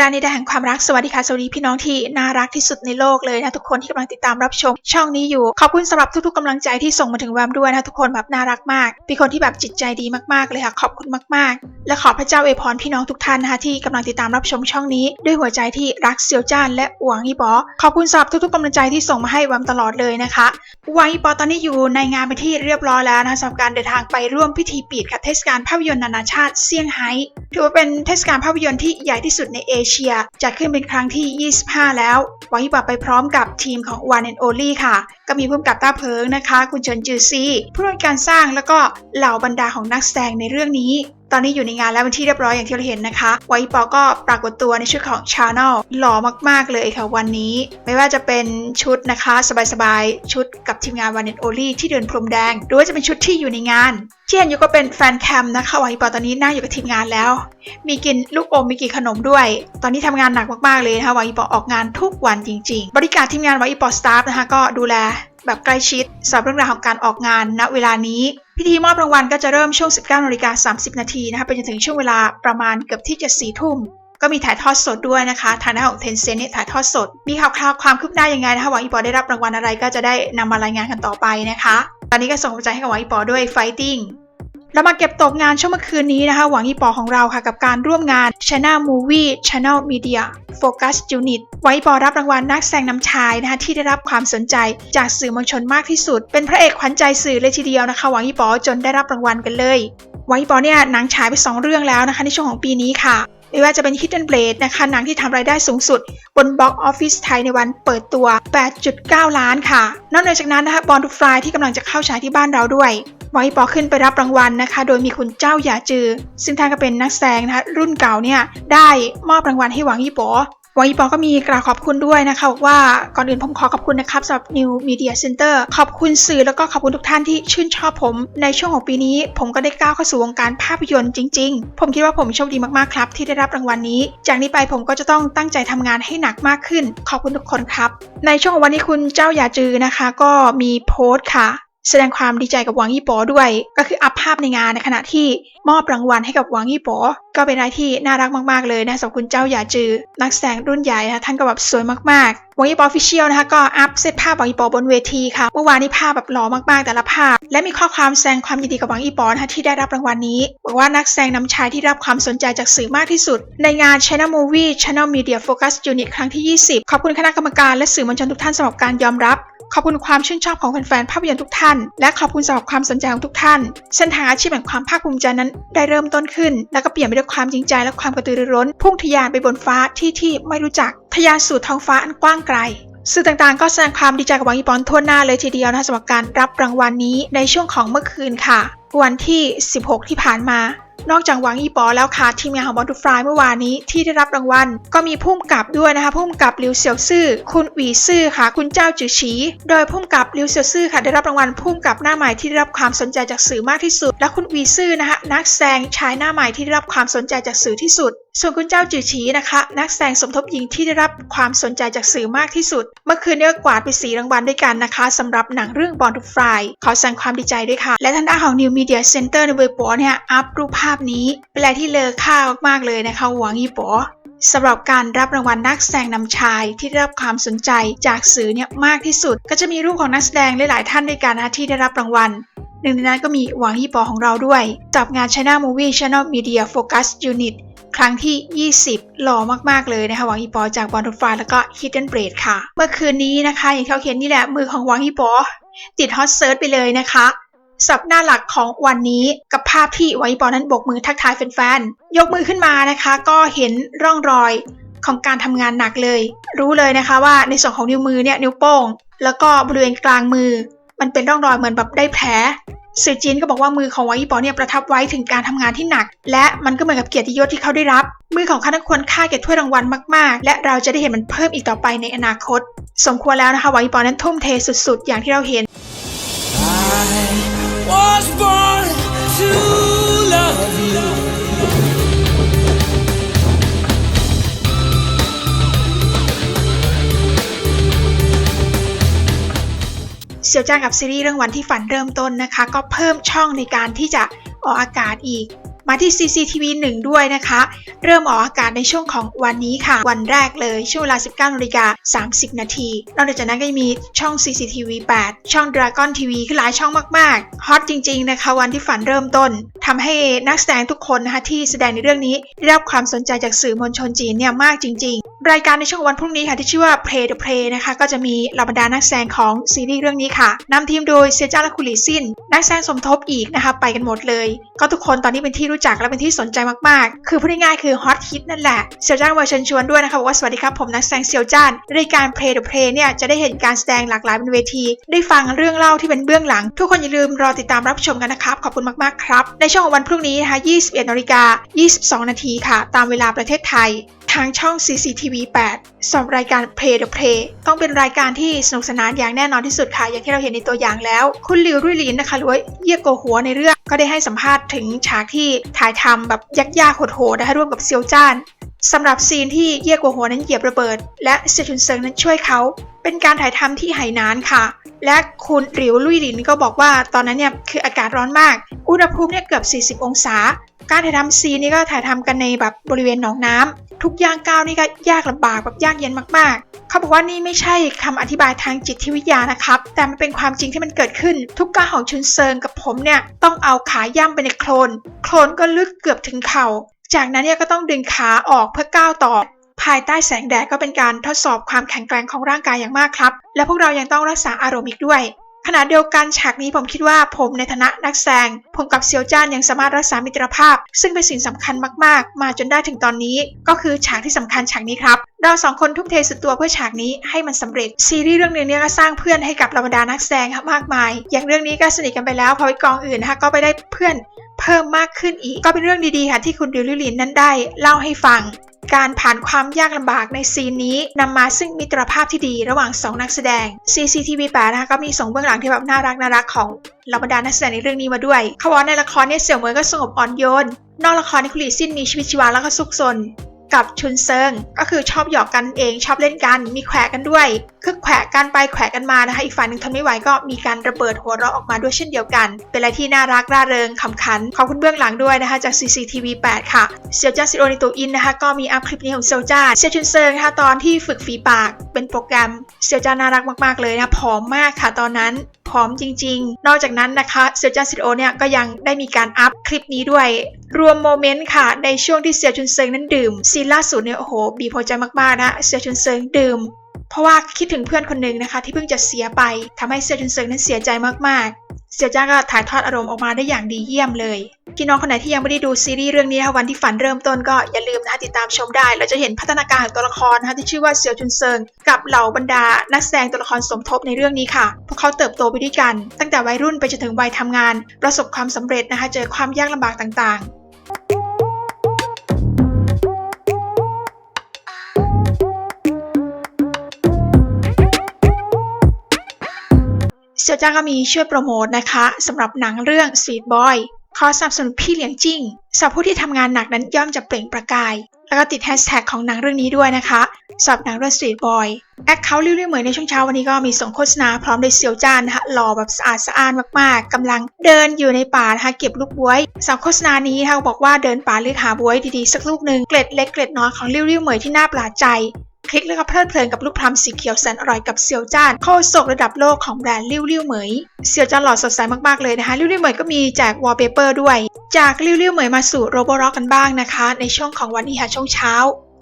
สู่แลนิดาแห่งความรักสวัสดีค่ะสวัสดีพี่น้องที่น่ารักที่สุดในโลกเลยนะทุกคนที่กำลังติดตามรับชม ช่องนี้อยู่ขอบคุณสำหรับทุกๆกำลังใจที่ส่งมาถึงแวมด้วยนะทุกคนแบบน่ารักมากเป็นคนที่แบบจิตใจดีมากๆเลยค่ะขอบคุณมากๆ และขอพระเจ้าอวยพรพี่น้องทุกท่านนะคะที่กำลังติดตามรับชมช่องนี้ ด้วยหัวใจที่รักเซียวจ้านและหวังอีบอขอบคุณสำหรับทุกๆกำลังใจที่ส่งมาให้แวมตลอดเลยนะคะหวังอีบอตอนนี้อยู่ในงานไปที่เรียบร้อยแล้วนะคะสำหรับการเดินทางไปร่วมพิธีปิดค่ะเทศกาลภาพยนตร์นานาชาติเซี่ยงไฮ้ถือว่าเป็นเทศกาลภาพยนตร์ที่ใหญ่ที่สุดในเอเชีย จัดขึ้นเป็นครั้งที่ 25 แล้วหวังอีบอไปพร้อมกับทีมของ One and Only ค่ะ ก็มีผู้กำกับต้าเพิงนะคะ คุณเฉินจือซีผู้ร่วมการสร้างแล้วก็เหล่าบรรดาของนักแสดงในเรื่องนี้ ตอนนี้อยู่ในงานแล้วเป็นที่เรียบร้อยอย่างที่เราเห็นนะคะไวปอก็ปรากฏตัวในชุดของชาแนลหล่อมากๆเลยค่ะวันนี้ ไม่ว่าจะเป็นชุดนะคะ สบายๆ ชุดกับทีมงานวันเนตโอลี่ที่เดินพรมแดง หรือว่าจะเป็นชุดที่อยู่ในงานที่นอยู่ก็เป็นแฟนแคมนะคะไวปอตอนนี้นั่งอยู่กับทีมงานแล้ว มีกินลูกอมมีกินขนมด้วย ตอนนี้ทำงานหนักมากๆเลยนะคะวาอีปอออกงานทุกวันจริง ๆ บริการทีมงานวาอีปอสตาฟนะคะก็ดูแล แบบใกล้ชิดสำหรับเรื่องราวของการออกงานณเวลานี้ พิธีมอบรางวัลก็จะเริ่มช่วง 19นาฬิกา30 นาทีนะคะไปจนถึงช่วงเวลาประมาณเกือบที่จะสี่ทุ่มก็มีถ่ายทอดสดด้วยนะคะทางด้านของเทนเซนเนี่ยถ่ายทอดสด มีข่าวคราวความคืบหน้ายังไงนะคะหวังอีปอได้รับรางวัลอะไรก็จะได้นำมารายงานกันต่อไปนะคะ ตอนนี้ก็ส่งกำลังใจให้กับหวังอีปอด้วยไฟติ้ง เรามาเก็บตกงานช่วงเมื่อคืนนี้นะคะ หวังอีปอของเราค่ะกับการร่วมงาน China Movie Channel Media Focus Unit หวังอีปอรับรางวัลนักแสดงนำชายนะคะที่ได้รับความสนใจจากสื่อมวลชนมากที่สุด เป็นพระเอกขวัญใจสื่อเลยทีเดียวนะคะ หวังอีปอจนได้รับรางวัลกันเลย หวังอีปอเนี่ยหนังฉายไป 2 เรื่องแล้วนะคะในช่วงของปีนี้ค่ะไม่ว่าจะเป็น Hidden Blade นะคะหนังที่ทำรายได้สูงสุด บน Box Office ไทยในวันเปิดตัว 8.9 ล้านค่ะ นอกจากนั้นนะคะ Born to Fly ที่กำลังจะเข้าฉายที่บ้านเราด้วย หวังอีปอขึ้นไปรับรางวัลนะคะ โดยมีคุณเจ้าหยาจือ ซึ่งท่านก็เป็นนักแสดงนะคะรุ่นเก่าเนี่ยได้มอบรางวัลให้หวังอีปอหวังอีปอก็มีกล่าวขอบคุณด้วยนะคะว่าก่อนอื่นผมขอขอบคุณนะครับสำหรับ New Media Center ขอบคุณสื่อแล้วก็ขอบคุณทุกท่านที่ชื่นชอบผม ในช่วงของปีนี้ ผมก็ได้ก้าวเข้าสู่วงการภาพยนตร์จริง ๆ ผมคิดว่าผมโชคดีมากๆครับ ที่ได้รับรางวัลนี้ จากนี้ไปผมก็จะต้องตั้งใจทำงานให้หนักมากขึ้น ขอบคุณทุกคนครับ ในช่วงของวันนี้คุณเจ้าหยาจือนะคะ ก็มีโพสต์ค่ะ แสดงความดีใจกับหวังยี่ปอด้วย ก็คืออัพภาพในงานในขณะที่มอบรางวัลให้กับหวังยี่ปอก็เป็นอะไรที่น่ารักมากๆเลยนะสำหรับคุณเจ้าหยาจือ นักแสดงรุ่นใหญ่นะคะท่านก็แบบสวยมากๆหวังยี่ปอฟิเชียลนะคะก็อัพเซตภาพหวังยี่ปอบนเวทีค่ะเมื่อวานนี้ภาพแบบหล่อมากๆแต่ละภาพ และมีข้อความแสดงความยินดีกับหวังยี่ปอนะคะที่ได้รับรางวัลนี้ บอกว่านักแสดงนำชายที่รับความสนใจจากสื่อมากที่สุด ในงาน China Movie Channel Media Focus Unit ครั้งที่ 20 ขอบคุณคณะกรรมการและสื่อมวลชนทุกท่านสำหรับการยอมรับ ขอบคุณความชื่นชอบของแฟนๆภาพยนตร์ทุกท่าน และขอบคุณสำหรับความสนใจของทุกท่าน เส้นทางอาชีพแห่งความภาคภูมิใจนั้นได้เริ่มต้นขึ้น แล้วก็เปลี่ยนไปด้วยความจริงใจและความกระตือรือร้น พุ่งทะยานไปบนฟ้าที่ที่ไม่รู้จัก ทะยานสู่ท้องฟ้าอันกว้างไกลสื่อต่างๆ ก็แสดงความดีใจกับวังอีปอนทั่วหน้าเลยทีเดียวนะสำหรับการรับรางวัลนี้ในช่วงของเมื่อคืนค่ะ วันที่ 16 ที่ผ่านมา นอกจากหวังอีปอแล้วค่ะ ทีมงานของบอลทูฟลายเมื่อวานนี้ที่ได้รับรางวัล ก็มีพุ่มกับด้วยนะคะพุ่มกับลิวเซียวซื่อ คุณหวีซื่อค่ะ คุณเจ้าจือฉีโดยพุ่มกับลิวเซียวซื่อค่ะได้รับรางวัลพุ่มกับหน้าใหม่ที่ได้รับความสนใจจากสื่อมากที่สุด และคุณหวีซื่อนะคะนักแสดงชายหน้าใหม่ที่ได้รับความสนใจจากสื่อที่สุด ส่วนคุณเจ้าจือฉีนะคะ นักแสดงสมทบหญิงที่ได้รับความสนใจจากสื่อมากที่สุด เมื่อคืนนี้ก็กวาดไปสีรางวัลด้วยกันนะคะสำหรับหนังเรื่อง Born to Fly ขอแสดงความดีใจด้วยค่ะ และทางด้านของ New Media Center ในเว็บปอเนี่ยอัพรูปภาพนี้เป็นอะไรที่เลอค่ามากๆเลยนะคะหวังอีปอสำหรับการรับรางวัลนักแสดงนำชายที่ได้รับความสนใจจากสื่อเนี่ยมากที่สุด ก็จะมีรูปของนักแสดงหลายๆท่านด้วยกันนะที่ได้รับรางวัล หนึ่งในนั้นก็มีหวังฮีปอของเราด้วยกับงาน China Movie Channel Media Focus Unit ครั้งที่ 20 หล่อมากๆเลยนะคะหวังฮีปอจากบอลทูฟาแล้วก็ Hidden Blade ค่ะ เมื่อคืนนี้นะคะอย่างที่เขาเขียนนี่แหละมือของหวังฮีปอ ติดฮอตเซิร์ชไปเลยนะคะ สับหน้าหลักของวันนี้กับภาพที่หวังฮีปอนั้นโบกมือทักทายแฟนๆ ยกมือขึ้นมานะคะ ก็เห็นร่องรอยของการทำงานหนักเลย รู้เลยนะคะว่าในส่วนของนิ้วมือเนี่ยนิ้วโป้ง แล้วก็บริเวณกลางมือ มันเป็นร่องรอยเหมือนแบบได้แผลสื่อจีนก็บอกว่ามือของหวังยี่ปอเนี่ยประทับไว้ถึงการทำงานที่หนัก และมันก็เหมือนกับเกียรติยศที่เขาได้รับ มือของเขานั้นควรค่าแก่ถ้วยรางวัลมากๆ และเราจะได้เห็นมันเพิ่มอีกต่อไปในอนาคต สมควรแล้วนะคะหวังยี่ปอนั้นทุ่มเทสุดๆ อย่างที่เราเห็น เสี่ยวจ้างกับซีรีส์เรื่องวันที่ฝันเริ่มต้นนะคะ ก็เพิ่มช่องในการที่จะออกอากาศอีก มาที่ CCTV 1 ด้วยนะคะ เริ่มออกอากาศในช่วงของวันนี้ค่ะ วันแรกเลยช่วงเวลา 19นาฬิกา30 นาที นอกจากนั้นก็ยังมีช่อง CCTV 8 ช่อง Dragon TV คือหลายช่องมาก ๆ ฮอตจริง ๆ นะคะ วันที่ฝันเริ่มต้นทำให้นักแสดงทุกคนนะคะที่แสดงในเรื่องนี้ได้รับความสนใจจากสื่อมวลชนจีนเนี่ยมากจริง ๆ รายการในช่วงวันพรุ่งนี้ค่ะที่ชื่อว่า Play the Play นะคะก็จะมีเหล่าบรรดานักแสดงของซีรีส์เรื่องนี้ค่ะนำทีมโดยเซียจ้าและคุลีซิน นักแสดงสมทบอีกนะคะไปกันหมดเลย ก็ทุกคนตอนนี้เป็นที่รู้จักและเป็นที่สนใจมากๆ คือพูดง่ายๆคือฮอตฮิตนั่นแหละเซียวจ้านมาเชิญชวนด้วยนะคะบอกว่าสวัสดีครับผมนักแสดงเซียวจ้านรายการ Play the Play เนี่ยจะได้เห็นการแสดงหลากหลายบนเวที ได้ฟังเรื่องเล่าที่เป็นเบื้องหลัง ทุกคนอย่าลืมรอติดตามรับชมกันนะครับขอบคุณมากๆครับในช่วงของวันพรุ่งนี้นะคะ21นาฬิกา22 นาทีค่ะ ตามเวลาประเทศไทย ทางช่อง CCTV 8สำหรับรายการ Play the Play ต้องเป็นรายการที่สนุกสนานอย่างแน่นอนที่สุดค่ะ อย่างที่เราเห็นในตัวอย่างแล้ว คุณลิวรุ่ยลินนะคะหรือว่าเยี่ยโกหัวในเรื่อง ก็ได้ให้สัมภาษณ์ถึงฉากที่ถ่ายทำแบบยากๆโหดๆนะคะร่วมกับเซียวจ้าน สำหรับซีนที่เยี่ยกัวหัวนั้นเหยียบระเบิด และเซชุนเซิงนั้นช่วยเขา เป็นการถ่ายทำที่ไหหนานค่ะ และคุณหลิวลุยหลินก็บอกว่าตอนนั้นเนี่ยคืออากาศร้อนมาก อุณหภูมิเนี่ยเกือบ 40 องศา การถ่ายทำซีนนี้ก็ถ่ายทำกันในแบบบริเวณหนองน้ำทุกย่างก้าวนี่ก็ยากลำบากแบบยากเย็นมากๆ เขาบอกว่านี่ไม่ใช่คำอธิบายทางจิตวิทยานะครับ แต่มันเป็นความจริงที่มันเกิดขึ้น ทุกก้าวของชุนเซิงกับผมเนี่ยต้องเอาขาย่ำไปในโคลน โคลนก็ลึกเกือบถึงเข่า จากนั้นเนี่ยก็ต้องดึงขาออกเพื่อก้าวต่อ ภายใต้แสงแดดก็เป็นการทดสอบความแข็งแกร่งของร่างกายอย่างมากครับ และพวกเรายังต้องรักษาอารมณ์อีกด้วยขณะเดียวกันฉากนี้ผมคิดว่าผมในฐานะนักแสดงผมกับเซียวจ้านยังสามารถรักษามิตรภาพ ซึ่งเป็นสิ่งสำคัญมากๆ มาจนได้ถึงตอนนี้ ก็คือฉากที่สำคัญฉากนี้ครับ เราสองคนทุ่มเทสุดตัวเพื่อฉากนี้ให้มันสำเร็จ ซีรีส์เรื่องนี้เนี่ยก็สร้างเพื่อนให้กับเหล่าบรรดานักแสดงมากมาย อย่างเรื่องนี้ก็สนิทกันไปแล้วพอไปกองอื่นนะคะก็ไปได้เพื่อน เพิ่มมากขึ้นอีก ก็เป็นเรื่องดีๆค่ะที่คุณดิวลิลินนั้นได้เล่าให้ฟังการผ่านความยากลำบากในซีนนี้นำมาซึ่งมิตรภาพที่ดีระหว่าง 2 นักแสดง CCTV 8นะคะก็มีส่งเบื้องหลังที่แบบน่ารักน่ารักของเหล่าบรรดานักแสดงในเรื่องนี้มาด้วยเขาบอกในละครเนี่ยเสี่ยวเหมยก็สงบอ่อนโยน นอกละครในคุลีซินมีชีวิตชีวาแล้วก็ซุกซน กับชุนเซิงก็คือชอบหยอกกันเองชอบเล่นกัน มีแขวะกันด้วย คือแขวะกันไปแขวะกันมานะคะอีกฝ่ายหนึ่งทนไม่ไหวก็มีการระเบิดหัวเราะออกมาด้วยเช่นเดียวกัน เป็นอะไรที่น่ารักร่าเริงขำขันขอบคุณเบื้องหลังด้วยนะคะจาก CCTV 8 ค่ะเซียวจ้าซิโอนิโตอินนะคะก็มีอัพคลิปนี้ของเซียวจ้าเซียวชุนเซิงนะคะตอนที่ฝึกฝีปากเป็นโปรแกรมเซียวจ้าน่ารักมากๆเลยนะผอมมากค่ะตอนนั้น ผอมจริง ๆ นอกจากนั้นนะคะเซียวจันซิโอเนี่ยก็ยังได้มีการอัพคลิปนี้ด้วย รวมโมเมนต์ค่ะ ในช่วงที่เซียวชุนเซิงนั้นดื่มซีล่าสุดเนี่ยโอ้โหบีพอใจมากๆนะเซียวชุนเซิงดื่ม เพราะว่าคิดถึงเพื่อนคนหนึ่งนะคะ ที่เพิ่งจะเสียไปทำให้เซียวชุนเซิงนั้นเสียใจมากๆ เสียวจ้าก็ถ่ายทอดอารมณ์ออกมาได้อย่างดีเยี่ยมเลย พี่น้องคนไหนที่ยังไม่ได้ดูซีรีส์เรื่องนี้นะคะวันที่ฝันเริ่มต้นก็อย่าลืมนะคะติดตามชมได้ เราจะเห็นพัฒนาการของตัวละครนะคะที่ชื่อว่าเสียวจุนเซิงกับเหล่าบรรดา นักแสดงตัวละครสมทบในเรื่องนี้ค่ะ พวกเขาเติบโตไปด้วยกัน ตั้งแต่วัยรุ่นไปจนถึงวัยทำงาน ประสบความสำเร็จนะคะเจอความยากลำบากต่างๆ เซียวจ้างก็มีช่วยโปรโมทนะคะสำหรับหนังเรื่อง Sweet Boy ขอสนับสนุนพี่เลี้ยงจิ้งสำหรับผู้ที่ทำงานหนักนั้นย่อมจะเปล่งประกาย แล้วก็ติดแฮชแท็กของหนังเรื่องนี้ด้วยนะคะสำหรับหนังเรื่อง Sweet Boy แอคเคาท์ริ้วเหมยในช่วงเช้าวันนี้ก็มีส่งโฆษณาพร้อมโดยเซียวจ้านนะคะหล่อแบบสะอาดสะอ้านมากๆกำลังเดินอยู่ในป่านะคะเก็บลูกบวยสำหรับโฆษณานี้นะคะบอกว่าเดินป่าเลือกหาบวยดีๆสักลูกหนึ่งเกล็ดเล็กเกล็ดน้อยของริ้วเหมยที่น่าประหลาดใจ คลิกแล้วก็เพลิดเพลินกับลูกพลัมสีเขียวแสนอร่อยกับเซียวจ้านโคศกระดับโลกของแบรนด์ลิ้วลิ้วเหมยเซียวจ้านหล่อสดใสมากๆเลยนะคะลิ้วลิ้วเหมยก็มีแจกวอลเปเปอร์ด้วย จากลิ้วลิ้วเหมยมาสู่โรบอร็อกกันบ้างนะคะ ในช่วงของวันนี้ค่ะช่วงเช้า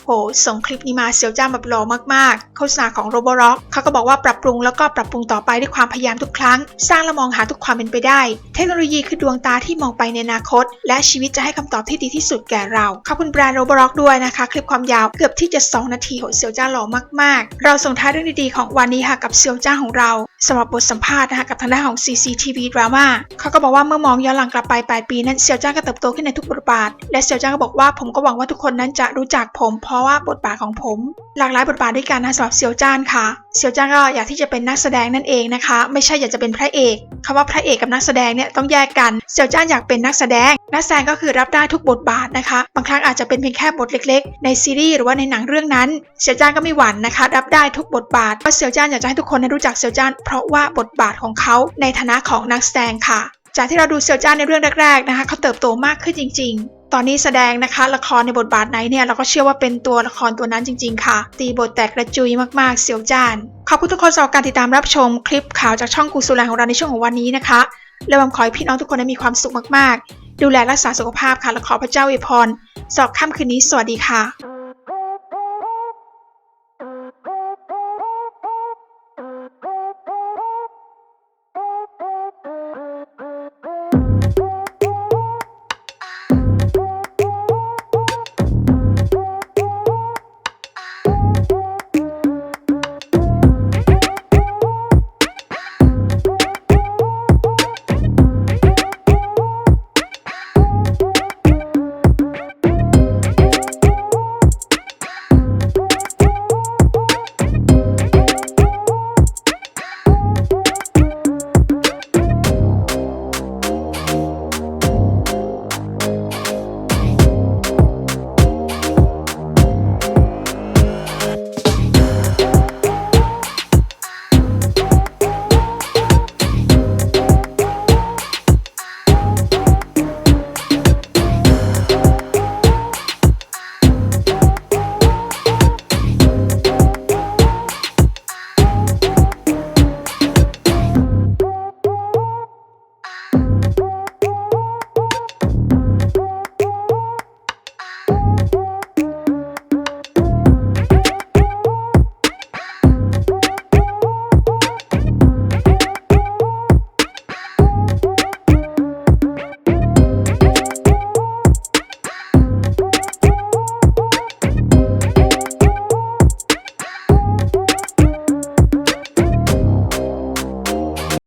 หส่งคลิปนี้มาเซียวจ้าแบบหล่อมากๆ โฆษณาของโรบอร็อกเขาก็บอกว่าปรับปรุงแล้วก็ปรับปรุงต่อไปด้วยความพยายามทุกครั้ง สร้างและมองหาทุกความเป็นไปได้ เทคโนโลยีคือดวงตาที่มองไปในอนาคต และชีวิตจะให้คำตอบที่ดีที่สุดแก่เรา ขอบคุณแบรนด์โรบอร็อกด้วยนะคะ คลิปความยาวเกือบที่จะ 2 นาทีของเซียวจ้าหล่อมากๆ เราส่งท้ายเรื่องดีๆของวันนี้ค่ะกับเซียวจ้าของเราสำหรับบทสัมภาษณ์นะคะกับทางด้านของ CCTV Drama เขาก็บอกว่าเมื่อมองย้อนหลังกลับไปปลายปีนั้นเซียวจ้าก็เติบโตขึ้นในทุกบทบาท และเซียวจ้าก็บอกว่าผมก็หวังว่าทุกคนนั้นจะรู้จักผมพราะว่าบทบาทของผม หลากหลายบทบาทด้วยกันนะสำหรับเซียวจ้านค่ะเซียวจ้านก็อยากที่จะเป็นนักแสดงนั่นเองนะคะ ไม่ใช่อยากจะเป็นพระเอกคำว่าพระเอกกับนักแสดงเนี่ยต้องแยกกันเซียวจ้านอยากเป็นนักแสดง นักแสดงก็คือรับได้ทุกบทบาทนะคะ บางครั้งอาจจะเป็นเพียงแค่บทเล็กๆ ในซีรีส์หรือว่าในหนังเรื่องนั้นเซียวจ้านก็ไม่หวั่นนะคะ รับได้ทุกบทบาทเพราะเซียวจ้านอยากจะให้ทุกคนได้รู้จักเซียวจ้านเพราะว่าบทบาทของเขาในฐานะของนักแสดงค่ะ จากที่เราดูเซียวจ้านในเรื่องแรกๆนะคะเขาเติบโตมากขึ้นจริง ๆ ตอนนี้แสดงนะคะละครในบทบาทไหนเนี่ยเราก็เชื่อว่าเป็นตัวละครตัวนั้นจริง ๆ ค่ะ ตีบทแตกกระจุยมากๆ เสียวจาน ขอบคุณทุกคนสำหรับการติดตามรับชมคลิปข่าวจากช่องกูสุแลของเราในช่วงของวันนี้นะคะและหวังขอให้พี่น้องทุกคนได้มีความสุขมากๆ ดูแลรักษาสุขภาพค่ะและขอพระเจ้าอวยพรสอบค่ำคืนนี้สวัสดีค่ะ